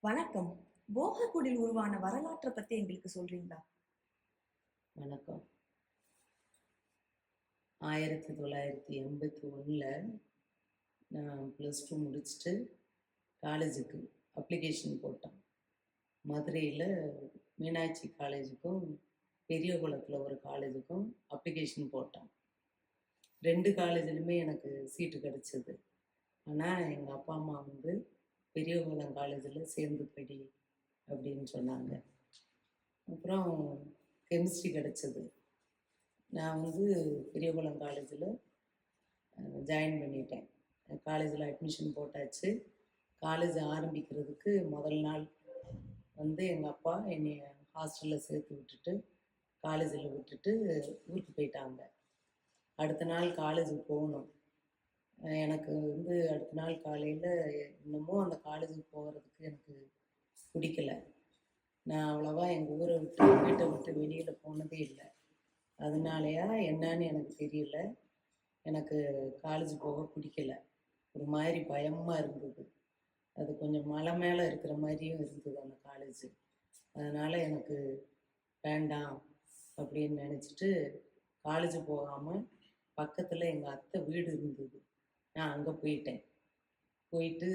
வணக்கம். போகக்குடில் உருவான வரலாற்றை பத்தி எங்களுக்கு சொல்றீங்களா? வணக்கம். ஆயிரத்தி தொள்ளாயிரத்தி எண்பத்தி ஒன்றில் நான் ப்ளஸ் டூ முடிச்சுட்டு காலேஜுக்கு அப்ளிகேஷன் போட்டேன். மதுரையில் மீனாட்சி காலேஜுக்கும் பெரியகுளத்தில் ஒரு காலேஜுக்கும் அப்ளிகேஷன் போட்டேன். ரெண்டு காலேஜிலுமே எனக்கு சீட்டு கிடச்சிது. ஆனால் எங்கள் அப்பா அம்மா வந்து பெரியகுளம் காலேஜில் சேர்ந்து படி அப்படின்னு சொன்னாங்க. அப்புறம் கெமிஸ்ட்ரி கிடச்சிது. நான் வந்து பெரியகுளம் காலேஜில் ஜாயின் பண்ணிட்டேன். காலேஜில் அட்மிஷன் போட்டாச்சு. காலேஜ் ஆரம்பிக்கிறதுக்கு முதல் நாள் வந்து எங்கள் அப்பா என்னை ஹாஸ்டலில் சேர்த்து விட்டுட்டு காலேஜில் விட்டுட்டு ஊருக்கு போயிட்டாங்க. அடுத்த நாள் காலேஜுக்கு போகணும். எனக்கு வந்து அடுத்த நாள் காலையில் இன்னமும் அந்த காலேஜுக்கு போகிறதுக்கு எனக்கு பிடிக்கல. நான் அவ்வளோவா எங்கள் ஊரை விட்டு வீட்டை விட்டு வெளியில் போனதே இல்லை. அதனாலயா என்னன்னு எனக்கு தெரியல. எனக்கு காலேஜ் போக பிடிக்கல. ஒரு மாதிரி பயமாக இருந்தது. அது கொஞ்சம் மலை மேலே இருக்கிற மாதிரியும் இருந்தது அந்த காலேஜ் அதனால் எனக்கு வேண்டாம் அப்படின்னு நினச்சிட்டு காலேஜ் போகாமல் பக்கத்தில் எங்கள் அத்தை வீடு இருந்தது. நான் அங்கே போயிட்டேன். போயிட்டு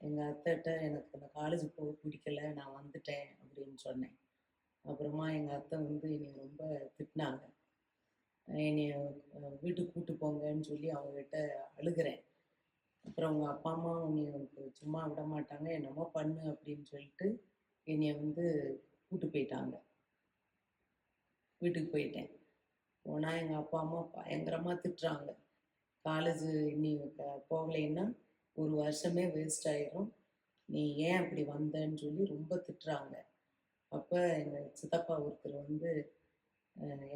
எங்கள் அத்தைகிட்ட எனக்கு அந்த காலேஜ் போக பிடிக்கல நான் வந்துட்டேன் அப்படின்னு சொன்னேன். அப்புறமா எங்கள் அத்தை வந்து என்னை ரொம்ப திட்டினாங்க. என்னைய வீட்டுக்கு கூட்டு போங்கன்னு சொல்லி அவங்ககிட்ட அழுகிறேன். அப்புறம் அவங்க அப்பா அம்மா உன்னை உனக்கு சும்மா விட மாட்டாங்க என்னமோ பண்ணு அப்படின்னு சொல்லிட்டு என்னை வந்து கூட்டு போயிட்டாங்க. வீட்டுக்கு போயிட்டேன். போனால் எங்கள் அப்பா அம்மா பயங்கரமாக திட்டுறாங்க. காலேஜ் நீ போகலைன்னா ஒரு வருஷமே வேஸ்ட் ஆயிரும். நீ ஏன் அப்படி வந்தேன்னு சொல்லி ரொம்ப திட்டுறாங்க. அப்போ எங்கள் சித்தப்பா ஒருத்தர் வந்து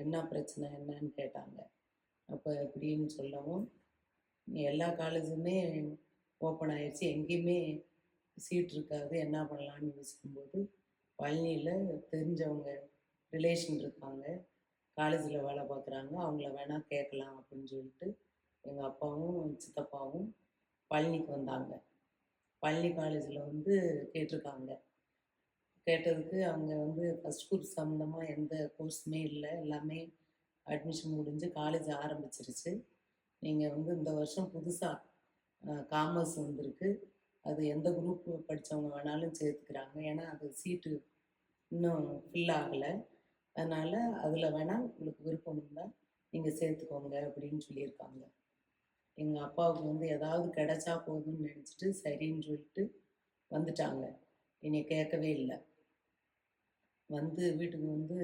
என்ன பிரச்சனை என்னன்னு கேட்டாங்க. அப்போ எப்படின்னு சொல்லவும் "நீ எல்லா காலேஜுமே ஓப்பன் ஆயிடுச்சு எங்கேயுமே சீட் இருக்காது. என்ன பண்ணலான்னு யோசிக்கும்போது பழனியில் தெரிஞ்சவங்க ரிலேஷன் இருக்காங்க. காலேஜில் வேலை பார்க்குறாங்க. அவங்கள வேணால் கேட்கலாம் அப்படின்னு சொல்லிட்டு எங்கள் அப்பாவும் சித்தப்பாவும் பழனிக்கு வந்தாங்க. பழனி காலேஜில் வந்து கேட்டிருக்காங்க. கேட்டதுக்கு அவங்க வந்து ஃபஸ்ட் குரூப் சம்மந்தமாக எந்த கோர்ஸுமே இல்லை. எல்லாமே அட்மிஷன் முடிஞ்சு காலேஜ் ஆரம்பிச்சிருச்சு. நீங்கள் வந்து இந்த வருஷம் புதுசாக காமர்ஸ் வந்திருக்கு. அது எந்த குரூப் படித்தவங்க வேணாலும் சேர்த்துக்கிறாங்க. ஏன்னா அது சீட்டு இன்னும் ஃபில் ஆகலை. அதனால் அதில் வேணால் உங்களுக்கு விருப்பம் இருந்தால் நீங்கள் சேர்த்துக்கோங்க அப்படின்னு சொல்லியிருக்காங்க. எங்கள் அப்பாவுக்கு வந்து ஏதாவது கிடைச்சா போதும்னு நினச்சிட்டு சரின்னு சொல்லிட்டு வந்துட்டாங்க. என்னை கேட்கவே இல்லை. வந்து வீட்டுக்கு வந்து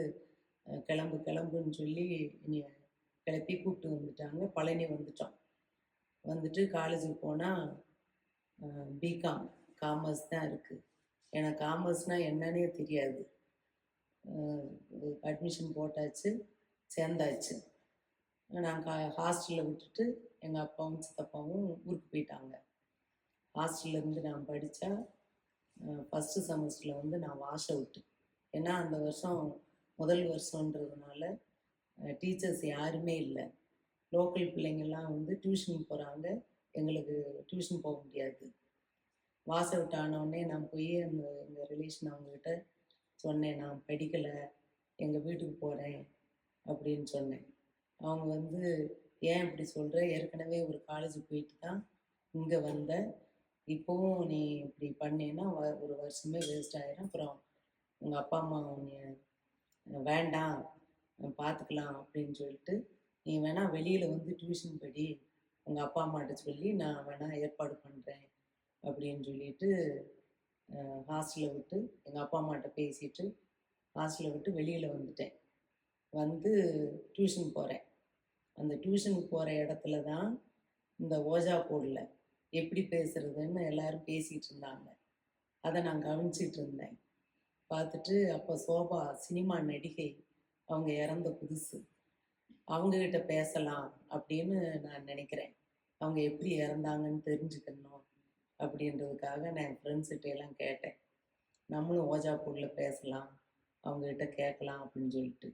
கிளம்பு கிளம்புன்னு சொல்லி என்னை கிளப்பி கூப்பிட்டு வந்துட்டாங்க. பழனி வந்துட்டோம். வந்துட்டு காலேஜுக்கு போனால் பிகாம் காமர்ஸ் தான் இருக்குது எனக்கு காமர்ஸ்னால் என்னன்னே தெரியாது. அட்மிஷன் போட்டாச்சு சேர்ந்தாச்சு. நாங்கள் ஹாஸ்டலில் விட்டுட்டு எங்கள் அப்பாவும் சித்தப்பாவும் ஊருக்கு போயிட்டாங்க. ஹாஸ்டல்லேருந்து நான் படித்தேன் ஃபஸ்ட்டு செமஸ்டரில் வந்து நான் வாஷ் அவுட்டு ஏன்னா அந்த வருஷம் முதல் வருஷன்றதுனால டீச்சர்ஸ் யாருமே இல்லை. லோக்கல் பிள்ளைங்கள்லாம் வந்து டியூஷன் போகிறாங்க எங்களுக்கு டியூஷன் போக முடியாது. வாஷ் அவுட் ஆனவுடனே நான் போய் அந்த எங்கள் ரிலேஷன் அவங்கக்கிட்ட சொன்னேன் நான் படிக்கலை. எங்கள் வீட்டுக்கு போகிறேன் அப்படின்னு சொன்னேன். அவங்க வந்து ஏன் இப்படி சொல்கிற ஏற்கனவே ஒரு காலேஜ் போயிட்டு தான் இங்கே வந்த. இப்போவும் நீ இப்படி பண்ணேன்னா வ- ஒரு வருஷமே வேஸ்ட் ஆயிடும் அப்புறம் உங்கள் அப்பா அம்மா உன்னை வேண்டாம். பார்த்துக்கலாம் அப்படின்னு சொல்லிட்டு நீ வேணா வெளியில் வந்து டியூஷன் படி. உங்கள் அப்பா அம்மாட்ட சொல்லி நான் வேணா ஏற்பாடு பண்ணுறேன் அப்படின்னு சொல்லிட்டு ஹாஸ்டலில் விட்டு எங்கள் அப்பா அம்மாட்ட பேசிட்டு ஹாஸ்டலில் விட்டு வெளியில் வந்துட்டேன். வந்து டியூஷன் போகிறேன் அந்த டியூஷனுக்கு போகிற இடத்துல தான் இந்த ஓஜா போர்டில் எப்படி பேசுறதுன்னு எல்லாரும் பேசிகிட்டு இருந்தாங்க. அதை நான் கவனிச்சிட்டு இருந்தேன். பார்த்துட்டு அப்போ சோபா சினிமா நடிகை அவங்க இறந்த புதுசு. அவங்கக்கிட்ட பேசலாம் அப்படின்னு நான் நினைக்கிறேன். அவங்க எப்படி இறந்தாங்கன்னு தெரிஞ்சுக்கணும் அப்படின்றதுக்காக நான் என் ஃப்ரெண்ட்ஸ்கிட்ட எல்லாம் கேட்டேன். நம்மளும் ஓஜா பொருளில் பேசலாம் அவங்கக்கிட்ட கேட்கலாம் அப்படின்னு சொல்லிட்டு.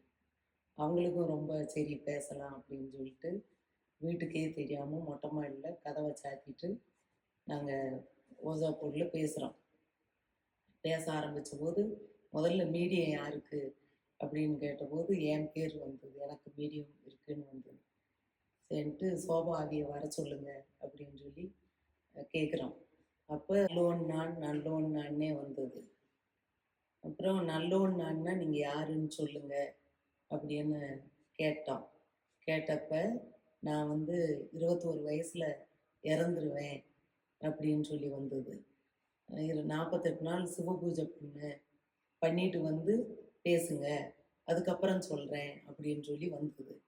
அவங்களுக்கும் ரொம்ப சரி பேசலாம் அப்படின்னு சொல்லிட்டு வீட்டுக்கே தெரியாமல் மொட்டை மாடியில் கதவை சாத்திட்டு நாங்கள் ஓஜாப்பூரில் பேசுகிறோம் பேச ஆரம்பித்த போது முதல்ல மீடியம் யாருக்கு அப்படின்னு கேட்டபோது என் பேர் வந்தது எனக்கு மீடியம் இருக்குன்னு வந்தது. சரின்ட்டு சோபாவியை வர சொல்லுங்க அப்படின்னு சொல்லி கேட்குறோம் அப்போ லோன் நான் நல்லோன் நானே வந்தது. அப்புறம் நல்லோன் நான்னா நீங்கள் யாருன்னு சொல்லுங்கள் அப்படின்னு கேட்டோம். கேட்டப்ப நான் வந்து இருபத்தோரு வயசில் இறந்துருவேன் அப்படின்னு சொல்லி வந்தது. இரு நாற்பத்தெட்டு நாள் சிவ பூஜை பண்ணு பண்ணிட்டு வந்து பேசுங்க அதுக்கப்புறம் சொல்கிறேன் அப்படின்னு சொல்லி வந்தது.